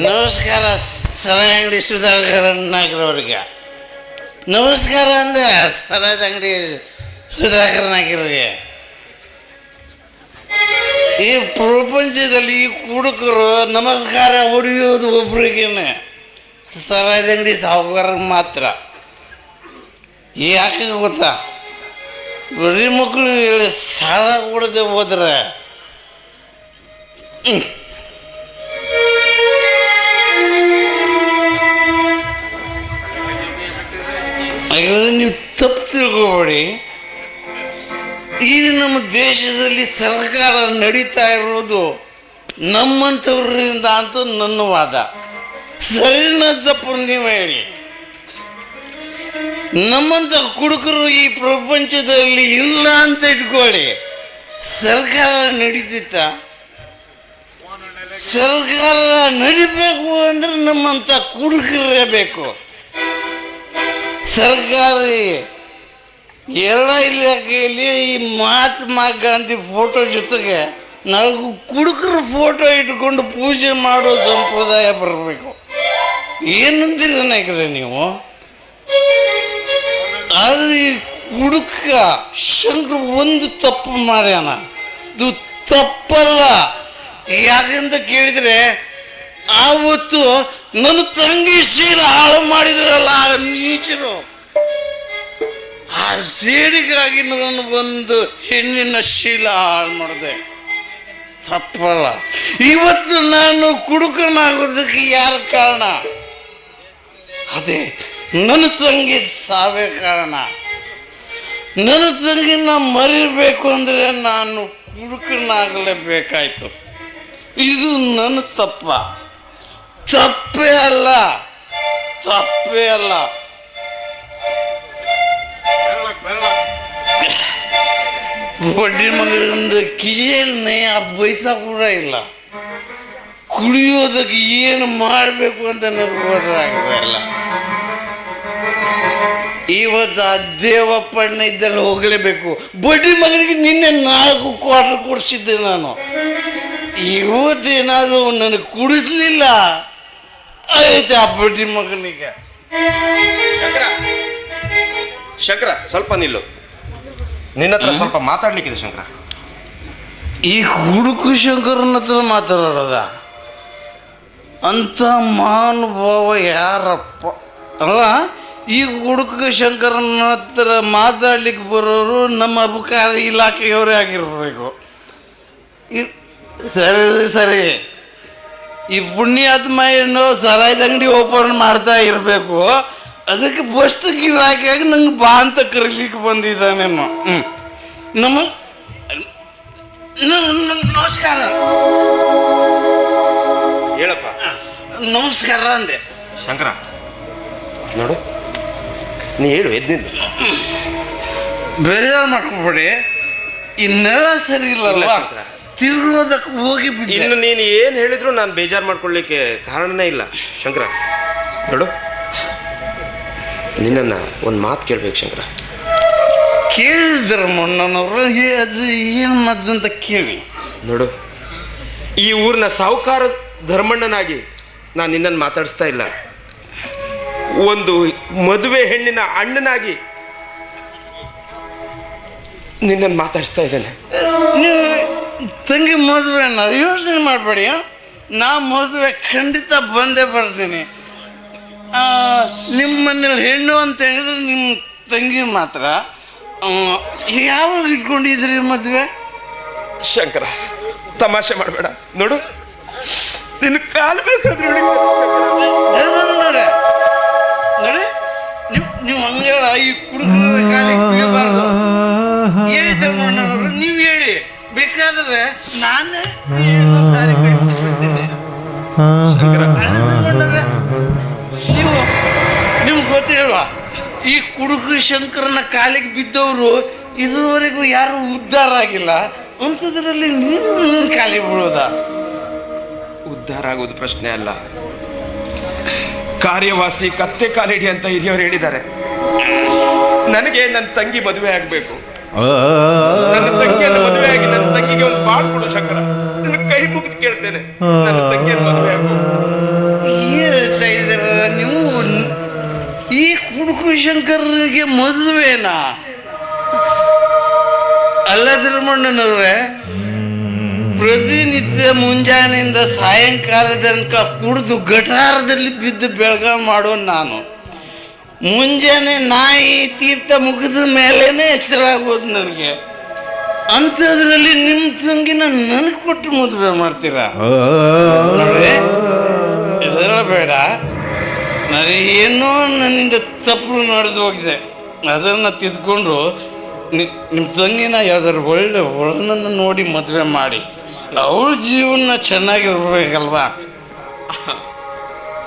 ನಮಸ್ಕಾರ ಸರ ಅಂಗಡಿ ಸುಧಾಕರನಾಗಿರೋರಿಗೆ ನಮಸ್ಕಾರ ಅಂದ ಸರದ ಅಂಗಡಿ ಸುಧಾಕರನಾಗಿರೋರಿಗೆ ಈ ಪ್ರಪಂಚದಲ್ಲಿ ಈ ಕುಡುಕರು ನಮಸ್ಕಾರ ಹೊಡೆಯೋದು ಒಬ್ರಿಗೇನೆ. ಸರಾದ ಅಂಗಡಿ ಸಾಹುಕಾರ ಮಾತ್ರ. ಯಾಕೆ ಗೊತ್ತಾ? ಬರೀ ಮಕ್ಕಳು ಹೇಳಿ ಸಾಲ ಕೊಡದೆ ಹೋದ್ರೆ ಹಾಗಾದ್ರೆ ನೀವು ತಪ್ಪು ತಿಳ್ಕೊಬೇಡಿ. ಈಗ ನಮ್ಮ ದೇಶದಲ್ಲಿ ಸರ್ಕಾರ ನಡೀತಾ ಇರೋದು ನಮ್ಮಂಥವ್ರಿಂದ ಅಂತ ನನ್ನ ವಾದ. ಸರಿನ ತಪ್ಪು ನೀವು ಹೇಳಿ. ನಮ್ಮಂಥ ಕುಡುಕರು ಈ ಪ್ರಪಂಚದಲ್ಲಿ ಇಲ್ಲ ಅಂತ ಇಟ್ಕೊಳ್ಳಿ. ಸರ್ಕಾರ ನಡೀತಿತ್ತ? ಸರ್ಕಾರ ನಡಿಬೇಕು ಅಂದ್ರೆ ನಮ್ಮಂಥ ಕುಡುಕರೇ ಬೇಕು. ಸರ್ಕಾರಿ. ಎಲ್ಲ ಇಲಾಖೆಯಲ್ಲಿ ಈ ಮಹಾತ್ಮ ಗಾಂಧಿ ಫೋಟೋ ಜೊತೆಗೆ ನಾಲ್ಕು ಕುಡುಕರ ಫೋಟೋ ಇಟ್ಕೊಂಡು ಪೂಜೆ ಮಾಡೋ ಸಂಪ್ರದಾಯ ಬರಬೇಕು. ಏನಂತೀರ ನಾಯಕರೆ ನೀವು? ಆದರೆ ಈ ಕುಡುಕ ಶಂಕರ ಒಂದು ತಪ್ಪು ಮಾಡ್ಯಾನ. ಇದು ತಪ್ಪಲ್ಲ. ಯಾಕಂತ ಕೇಳಿದ್ರೆ ಆವತ್ತು ನನ್ನ ತಂಗಿ ಶೀಲ ಹಾಳು ಮಾಡಿದ್ರಲ್ಲ ನೀಚರು. ಆ ಸೇಡಿಗಾಗಿ ನಾನು ಒಂದು ಹೆಣ್ಣಿನ ಶೀಲ ಹಾಳು ಮಾಡಿದೆ. ತಪ್ಪಲ್ಲ. ಇವತ್ತು ನಾನು ಕುಡುಕನಾಗೋದಕ್ಕೆ ಯಾರ ಕಾರಣ? ಅದೇ, ನನ್ನ ತಂಗಿ ಸಾವೇ ಕಾರಣ. ನನ್ನ ತಂಗಿನ ಮರಿಬೇಕು ಅಂದರೆ ನಾನು ಕುಡುಕನಾಗಲೇಬೇಕಾಯ್ತು. ಇದು ನನ್ನ ತಪ್ಪ. ತಪ್ಪೇ ಅಲ್ಲ. ತಪ್ಪೇ ಅಲ್ಲ. ಬಡ್ಡಿ ಮಗಳಿಂದ ಕಿಜೇಲ್ನೇ ಆ ಪೈಸ ಕೂಡ ಇಲ್ಲ. ಕುಡಿಯೋದಕ್ಕೆ ಏನು ಮಾಡಬೇಕು ಅಂತ ನನಗೆ ಇಲ್ಲ ಇವತ್ತು ಆ ದೇವಪ್ಪಣ್ಣ ಇದ್ದಲ್ಲಿ ಹೋಗಲೇಬೇಕು. ಬಡ್ಡಿ ಮಗನಿಗೆ ನಿನ್ನೆ ನಾಲ್ಕು ಕ್ವಾರ್ಟರ್ ಕೊಡಿಸಿದ್ದೆ ನಾನು. ಇವತ್ತೇನಾದರೂ ನನಗೆ ಕುಡಿಸ್ಲಿಲ್ಲ. ಆಯ್ತು ಆ ಮಗನಿಗೆ. ಶಂಕರ ಶಂಕರ ಸ್ವಲ್ಪ ನಿಲ್ಲು. ನಿನ್ನ ಹತ್ರ ಸ್ವಲ್ಪ ಮಾತಾಡ್ಲಿಕ್ಕಿದೆ ಶಂಕರ. ಈ ಹುಡುಕು ಶಂಕರನ ಹತ್ರ ಮಾತಾಡೋದ? ಅಂತ ಮಹಾನುಭಾವ ಯಾರಪ್ಪ? ಅಲ್ಲ ಈ ಹುಡುಕ ಶಂಕರನ ಹತ್ರ ಮಾತಾಡ್ಲಿಕ್ಕೆ ಬರೋರು ನಮ್ಮ ಅಬಕಾರಿ ಇಲಾಖೆಯವರೇ ಆಗಿರಬೇಕು. ಇ- ಸರಿ ಸರಿ. ಈ ಪುಣ್ಯಾತ್ಮ ಏನು ಸರಾಯ್ದ ಅಂಗಡಿ ಓಪನ್ ಮಾಡ್ತಾ ಇರಬೇಕು. ಅದಕ್ಕೆ ಫಸ್ಟ್ ಗಿರಾಕಿಯಾಗಿ ನಂಗೆ ಬಾ ಅಂತ ಕರೀಲಿಕ್ಕೆ ಬಂದಿದ್ದಾನೆ ಹ್ಞೂ ನಮ್ಮ ನಮಸ್ಕಾರ. ಹೇಳಪ್ಪ. ನಮಸ್ಕಾರ ಅಂದೆ. ಶಂಕರ ನೋಡು. ನೀ ಹೇಳು ಎದ್ದಿದ್ದು. ಬೇಜಾರು ಮಾಡ್ಕೊಬೇಡಿ. ಇನ್ನೆಲ್ಲ ನೆಲ ಸರಿ ಇಲ್ಲ ಶಂಕರ. ತಿರುಗೋದಕ್ಕೆ ಹೋಗಿ ಬಿದ್ದೆ. ಇನ್ನು ನೀನು ಏನು ಹೇಳಿದ್ರು ನಾನು ಬೇಜಾರು ಮಾಡ್ಕೊಳ್ಳಿಕ್ಕೆ ಕಾರಣನೇ ಇಲ್ಲ ಶಂಕರ. ನೋಡು. ನಿನ್ನನ್ನು ಒಂದು ಮಾತು ಕೇಳ್ಬೇಕು ಶಂಕರ. ಕೇಳಿದ್ರ ಮೊನ್ನನವರು ಅದು ಏನು ಮದ್ದು ಅಂತ ಕೇಳಿ. ನೋಡು. ಈ ಊರಿನ ಸಾಹುಕಾರ ಧರ್ಮಣ್ಣನಾಗಿ ನಾನು ನಿನ್ನನ್ನು ಮಾತಾಡಿಸ್ತಾ ಇಲ್ಲ. ಒಂದು ಮದುವೆ ಹೆಣ್ಣಿನ ಅಣ್ಣನಾಗಿ ನಿನ್ನನ್ನು ಮಾತಾಡಿಸ್ತಾ ಇದ್ದೇನೆ. ನೀವು ತಂಗಿ ಮದುವೆ ಯೋಚನೆ ಮಾಡಬೇಡಿ ನಾ ಮದುವೆ ಖಂಡಿತ ಬಂದೇ ಬರ್ತೀನಿ. ನಿಮ್ಮ ಮನೇಲಿ ಹೆಣ್ಣು ಅಂತ ಹೇಳಿದ್ರೆ ನಿಮ್ಮ ತಂಗಿ ಮಾತ್ರ. ಯಾವಾಗ ಇಟ್ಕೊಂಡಿದ್ರಿ ಮದುವೆ? ಶಂಕರ ತಮಾಷೆ ಮಾಡಬೇಡ. ನೋಡು ನಿನ್ನ ಕಾಲು ಬೇಕಾದ್ರೆ ನೋಡಿ. ನೀವು ನೀವು ಹಂಗೇಳ ಈ ಕುಡುಕರ ಕಾಲಿಗೆ ಬೇಕಾದ್ರೆ ನಾನೇ? ನೀವು ನಿಮ್ಗೆ ಗೊತ್ತಿಲ್ವಾ ಈ ಕುಡುಕು ಶಂಕರನ ಕಾಲಿಗೆ ಬಿದ್ದವರು ಇದುವರೆಗೂ ಯಾರು ಉದ್ಧಾರ ಆಗಿಲ್ಲ. ಅಂಥದ್ರಲ್ಲಿ ನೀವು ಕಾಲಿ ಕಾಲಿಗೆ ಬೀಳೋದ? ಉದ್ಧಾರ ಆಗೋದು ಪ್ರಶ್ನೆ ಅಲ್ಲ. ಕಾರ್ಯವಾಸಿ ಕತ್ತೆ ಕಾಲಿಡಿ ಅಂತ ಹಿರಿಯವರು ಹೇಳಿದ್ದಾರೆ. ನನಗೆ ನನ್ನ ತಂಗಿ ಮದುವೆ ಆಗಬೇಕು. ನನ್ನ ತಂಗಿಯನ್ನು ಮಾಡ್ಕೊಡು ಶಂಕರ. ನಿನ್ನ ಕೈ ಮುಗಿದು ಕೇಳ್ತೇನೆ. ನೀವು? ಈ ಕುಡುಕು ಶಂಕರರಿಗೆ ಮದುವೆನಾ? ಅಲ್ಲ ಧರ್ಮಣ್ಣನವ್ರೆ, ಪ್ರತಿನಿತ್ಯ ಮುಂಜಾನೆಯಿಂದ ಸಾಯಂಕಾಲ ತನಕ ಕುಡಿದು ಗಟಾರದಲ್ಲಿ ಬಿದ್ದು ಬೆಳಗ ಮಾಡೋ ನಾನು. ಮುಂಜಾನೆ ನಾಯಿ ತೀರ್ಥ ಮುಗಿದ ಮೇಲೇನೆ ಎಚ್ಚರ ಆಗೋದು ನನಗೆ. ಅಂಥದ್ರಲ್ಲಿ ನಿಮ್ಮ ತಂಗಿನ ನನಗೆ ಕೊಟ್ಟು ಮದುವೆ ಮಾಡ್ತೀರಾ? ಇದೆಲ್ಲ ಬೇಡ ನನಗೆ ಏನೋ ನನ್ನಿಂದ ತಪ್ಪು ನಡೆದು ಹೋಗಿದೆ. ಅದನ್ನು ತಿದ್ಕೊಂಡು ನಿಮ್ಮ ತಂಗಿನ ಯಾವ್ದಾದ್ರು ಒಳ್ಳೆ ಒಳನನ್ನು ನೋಡಿ ಮದುವೆ ಮಾಡಿ. ಅವಳ ಜೀವನ ಚೆನ್ನಾಗಿರ್ಬೇಕಲ್ವಾ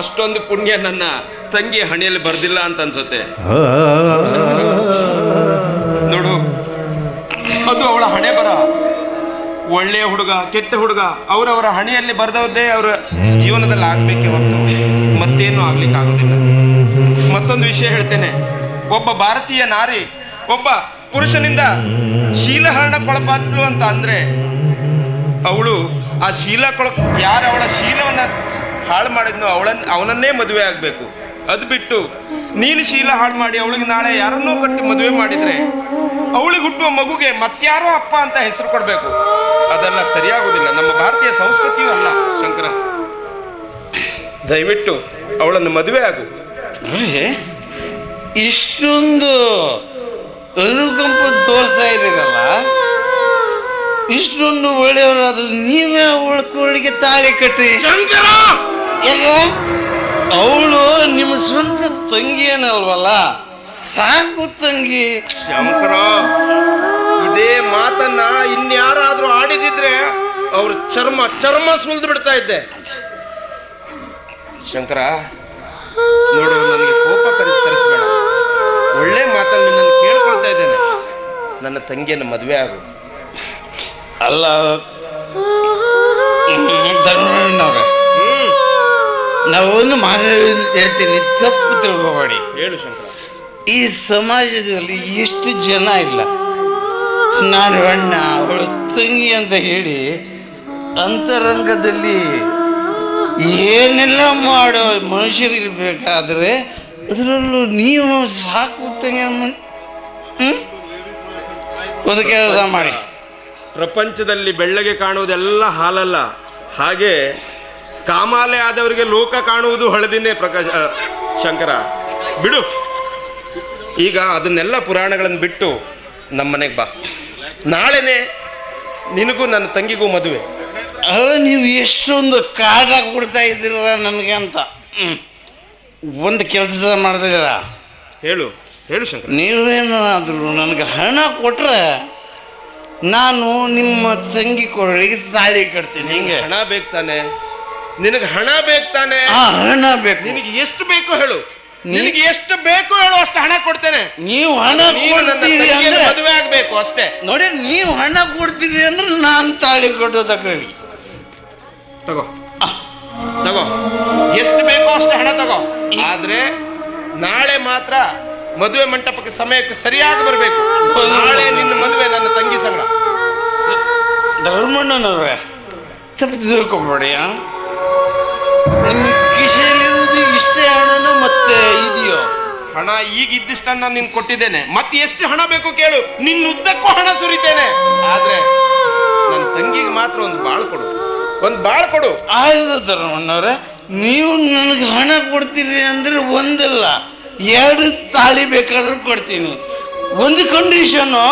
ಅಷ್ಟೊಂದು ಪುಣ್ಯ ನನ್ನ ತಂಗಿ ಹಣೆಯಲ್ಲಿ ಬರ್ದಿಲ್ಲ ಅಂತ ಅನ್ಸುತ್ತೆ. ಅದು ಅವಳ ಹಣೆ ಬರ. ಒಳ್ಳೆಯ ಹುಡುಗ, ಕೆಟ್ಟ ಹುಡುಗ, ಅವರವರ ಹಣೆಯಲ್ಲಿ ಬರೆದವ್ರದ್ದೇ ಅವರ ಜೀವನದಲ್ಲಿ ಆಗ್ಬೇಕೆ ಹೊರತು ಮತ್ತೇನು ಆಗ್ಲಿಕ್ಕೆ ಆಗೋದಿಲ್ಲ. ಮತ್ತೊಂದು ವಿಷಯ ಹೇಳ್ತೇನೆ. ಒಬ್ಬ ಭಾರತೀಯ ನಾರಿ, ಒಬ್ಬ ಪುರುಷನಿಂದ ಶೀಲಹರಣಕ್ಕೊಳಪಾತ್ಲು ಅಂತ ಅಂದ್ರೆ, ಅವಳು ಆ ಶೀಲ ಕೊಳ, ಯಾರು ಅವಳ ಶೀಲವನ್ನ ಹಾಳು ಮಾಡಿದ್ನೋ ಅವಳನ್ನ ಅವನನ್ನೇ ಮದುವೆ ಆಗಬೇಕು. ಅದು ಬಿಟ್ಟು ನೀನು ಶೀಲ ಹಾಳು ಮಾಡಿ, ಅವಳಿಗೆ ನಾಳೆ ಯಾರನ್ನೋ ಕಟ್ಟಿ ಮದುವೆ ಮಾಡಿದ್ರೆ ಅವಳಿಗೆ ಹುಟ್ಟುವ ಮಗುಗೆ ಮತ್ಯಾರೋ ಅಪ್ಪ ಅಂತ ಹೆಸರು ಕೊಡಬೇಕು. ಅದೆಲ್ಲ ಸರಿಯಾಗುವುದಿಲ್ಲ. ನಮ್ಮ ಭಾರತೀಯ ಸಂಸ್ಕೃತಿಯೂ ಅಲ್ಲ ಶಂಕರ. ದಯವಿಟ್ಟು ಅವಳನ್ನು ಮದುವೆ ಆಗು. ಇಷ್ಟೊಂದು ಅನುಕಂಪ ತೋರಿಸ್ತಾ ಇದ್ದೀರಲ್ಲ. ಇಷ್ಟೊಂದು ಒಳ್ಳೆಯವರಾದ ನೀವೇ ಅವಳಿಗೆ ತಾಳಿ ಕಟ್ಟಿ ಅವಳು ನಿಮ್ಮ ಸ್ವಂತ ತಂಗಿ ಏನಲ್ವಲ್ಲ ಸಾಕು ತಂಗಿ ಶಂಕರ ಇದೇ ಮಾತನ್ನ ಇನ್ಯಾರಾದ್ರೂ ಆಡಿದಿದ್ರೆ ಅವ್ರ ಚರ್ಮ ಚರ್ಮ ಸುಲ್ದು ಬಿಡ್ತಾ ಇದ್ದೆ. ಶಂಕರ ನೋಡು ನನಗೆ ಕೋಪ ಕರಿ ತರಿಸ್ಬೇಡ. ಒಳ್ಳೆ ಮಾತನ್ನು ನಾನು ಕೇಳ್ಕೊಳ್ತಾ ಇದ್ದೇನೆ. ನನ್ನ ತಂಗಿಯನ್ನು ಮದುವೆ ಆಗು. ಅಲ್ಲ ಧರ್ಮಣ್ಣವ್ರೆ ನಾವೊಂದು ಮಾತಾಡಿ ಹೇಳ್ತೀನಿ ತಪ್ಪು ತಿಳ್ಕೊಬೇಡಿ. ಹೇಳು ಶಂಕರ. ಈ ಸಮಾಜದಲ್ಲಿ ಇಷ್ಟು ಜನ ಇಲ್ಲ. ನಾನು ಅಣ್ಣ ಅವಳು ತಂಗಿ ಅಂತ ಹೇಳಿ ಅಂತರಂಗದಲ್ಲಿ ಏನೆಲ್ಲ ಮಾಡೋ ಮನುಷ್ಯರಿರ್ಬೇಕಾದ್ರೆ ಅದರಲ್ಲೂ ನೀವು ಸಾಕು ತಂಗಿ? ಒಂದು ಕೆಲಸ ಮಾಡಿ. ಪ್ರಪಂಚದಲ್ಲಿ ಬೆಳ್ಳಗೆ ಕಾಣುವುದೆಲ್ಲ ಹಾಲಲ್ಲ. ಹಾಗೆ ಕಾಮಾಲೆ ಆದವರಿಗೆ ಲೋಕ ಕಾಣುವುದು ಹಳದಿನೇ ಪ್ರಕಾಶ ಶಂಕರ. ಬಿಡು. ಈಗ ಅದನ್ನೆಲ್ಲ ಪುರಾಣಗಳನ್ನು ಬಿಟ್ಟು ನಮ್ಮ ಮನೆಗೆ ಬಾ. ನಾಳೆನೇ ನಿನಗೂ ನನ್ನ ತಂಗಿಗೂ ಮದುವೆ. ನೀವು ಎಷ್ಟೊಂದು ಕಾಡ ಕೊಡ್ತಾ ಇದ್ದೀರ ನನಗೆ ಅಂತ. ಒಂದು ಕೆಲಸ ಮಾಡ್ತಿದ್ದೀರ? ಹೇಳು ಹೇಳು ಶಂಕರ್. ನೀವೇನಾದರೂ ನನಗೆ ಹಣ ಕೊಟ್ಟರೆ ನಾನು ನಿಮ್ಮ ತಂಗಿ ಕೊರಳಿಗೆ ತಾಳಿ ಕಟ್ತೀನಿ ಹಿಂಗೆ? ಹಣ ಬೇಕು ತಾನೆ. ನಿನಗೆ ಹಣ ಬೇಕು ತಾನೆ. ಆ ಹಣ ಬೇಕು. ನಿನಗೆ ಎಷ್ಟು ಬೇಕು ಹೇಳು. ನಿನಗೆ ಎಷ್ಟು ಬೇಕು ಹೇಳು ಅಷ್ಟು ಹಣ ಕೊಡ್ತೇನೆ. ನೀವು ಹಣ ನೀನು ನನ್ನ ಕೊಡ್ತೀರಿ ತಂಗಿಯನ್ನು ಅಂದ್ರೆ ಮದುವೆ ಆಗ್ಬೇಕು ಅಷ್ಟೇ. ನೋಡಿ ನೀವು ಹಣ ಕೊಡ್ತೀರಿ ಅಂದ್ರೆ ನಾನು ತಾಳಿ ಕಟ್ಟೋದಕ್ಕೆ ತಗೋ. ತಗೋ. ಎಷ್ಟು ಬೇಕೋ ಅಷ್ಟು ಹಣ ತಗೋ. ಆದ್ರೆ ನಾಳೆ ಮಾತ್ರ ಮದುವೆ ಮಂಟಪಕ್ಕೆ ಸಮಯಕ್ಕೆ ಸರಿಯಾಗಿ ಬರಬೇಕು. ನಾಳೆ ನಿನ್ನ ಮದುವೆ ನನ್ನ ತಂಗಿ ಸಂಗಡ. ಧರ್ಮಣ್ಣನವ್ರೆ ತಪ್ಪು ತಿಳ್ಕೊಬೇಡಿ ಆ? ನಿಮ್ಮ ಕಿಶೆಯಲ್ಲಿರುವುದು ಇಷ್ಟೇ ಹಣನ. ಮತ್ತೆ ಇದೆಯೋ? ಹಣ ಈಗ ಇದ್ದಿಷ್ಟನ್ನ ನಿನ್ ಕೊಟ್ಟಿದ್ದೇನೆ. ಮತ್ತೆ ಎಷ್ಟು ಹಣ ಬೇಕು ಕೇಳು. ನಿನ್ನ ಉದ್ದಕ್ಕೂ ಹಣ ಸುರಿತೇನೆ. ಆದ್ರೆ ನನ್ನ ತಂಗಿಗೆ ಮಾತ್ರ ಒಂದು ಬಾಳ್ ಕೊಡು. ಒಂದು ಬಾಳ್ ಕೊಡು. ಆಯ್ತು ಧರ್ಮಣ್ಣವ್ರೆ ನೀವು ನನಗೆ ಹಣ ಕೊಡ್ತೀರಿ ಅಂದ್ರೆ ಒಂದಲ್ಲ, ಎರಡು ತಾಳಿ ಬೇಕಾದ್ರೂ ಕೊಡ್ತೀನಿ. ಒಂದು ಕಂಡೀಷನು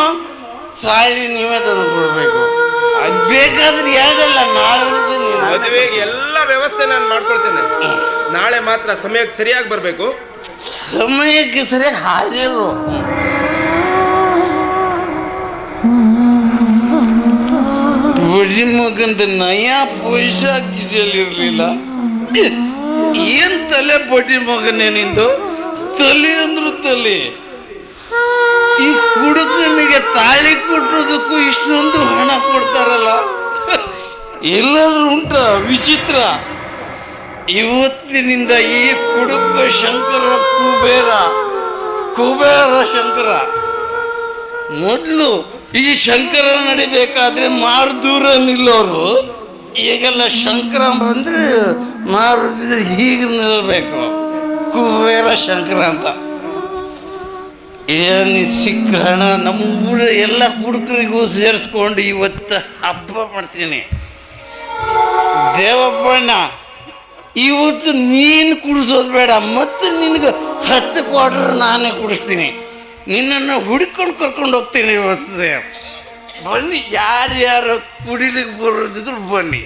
ತಾಳಿ ನೀವೇ ತಂದು ಕೊಡ್ಬೇಕು. ಅದ್ ಬೇಕಾದ್ರೆ ಎರಡಲ್ಲ ನಾಲ್ಕು ಮದುವೆಗೆ ಎಲ್ಲ ವ್ಯವಸ್ಥೆ ನಾನು ಮಾಡ್ಕೊಳ್ತೇನೆ. ನಾಳೆ ಮಾತ್ರ ಸಮಯಕ್ಕೆ ಸರಿಯಾಗಿ ಬರಬೇಕು. ಸಮಯಕ್ಕೆ ಸರಿ ಹಾಜರು ಮಗಂತ ನಯ ಕಿಸೆಯಲ್ಲಿರ್ಲಿಲ್ಲ ಏನ್ ತಲೆ ಬಡ್ಡಿ ಮಗನೇ ನಿಂದು? ತಲೆ ಅಂದ್ರು ತಲೆ. ಈ ಕುಡುಕನಿಗೆ ತಾಳಿ ಕೊಟ್ಟೋದಕ್ಕೂ ಇಷ್ಟೊಂದು ಹಣ ಕೊಡ್ತಾರಲ್ಲ? ಎಲ್ಲಾದ್ರೂ ಉಂಟ? ವಿಚಿತ್ರ. ಇವತ್ತಿನಿಂದ ಈ ಕುಡುಕ ಶಂಕರ ಕುಬೇರ ಕುಬೇರ ಶಂಕರ. ಮೊದಲು ಈ ಶಂಕರ ನಡಿಬೇಕಾದ್ರೆ ಮಾರು ದೂರ ನಿಲ್ಲೋರು. ಈಗೆಲ್ಲ ಶಂಕರ ಬಂದ್ರೆ ಮಾರು ಹೀಗೆ ನಿಲ್ಲಬೇಕು ಕುಬೇರ ಶಂಕರ ಅಂತ. ಏನು ಸಿಕ್ಕ ಹಣ? ನಮ್ಮೂರ ಎಲ್ಲ ಹುಡುಗರಿಗೂ ಸೇರಿಸ್ಕೊಂಡು ಇವತ್ತು ಹಬ್ಬ ಮಾಡ್ತೀನಿ. ದೇವಪ್ಪಣ್ಣ, ಇವತ್ತು ನೀನು ಕುಡಿಸೋದು ಬೇಡ, ಮತ್ತು ನಿನಗೆ ಹತ್ತು ಕ್ವಾರ್ಟರ್ ನಾನೇ ಕುಡಿಸ್ತೀನಿ. ನಿನ್ನನ್ನು ಹುಡ್ಕೊಂಡು ಕರ್ಕೊಂಡು ಹೋಗ್ತೀನಿ ಇವತ್ತು. ಬನ್ನಿ, ಯಾರ್ಯಾರು ಕುಡಿಲಿಕ್ಕೆ ಬರೋದಿದ್ರು ಬನ್ನಿ.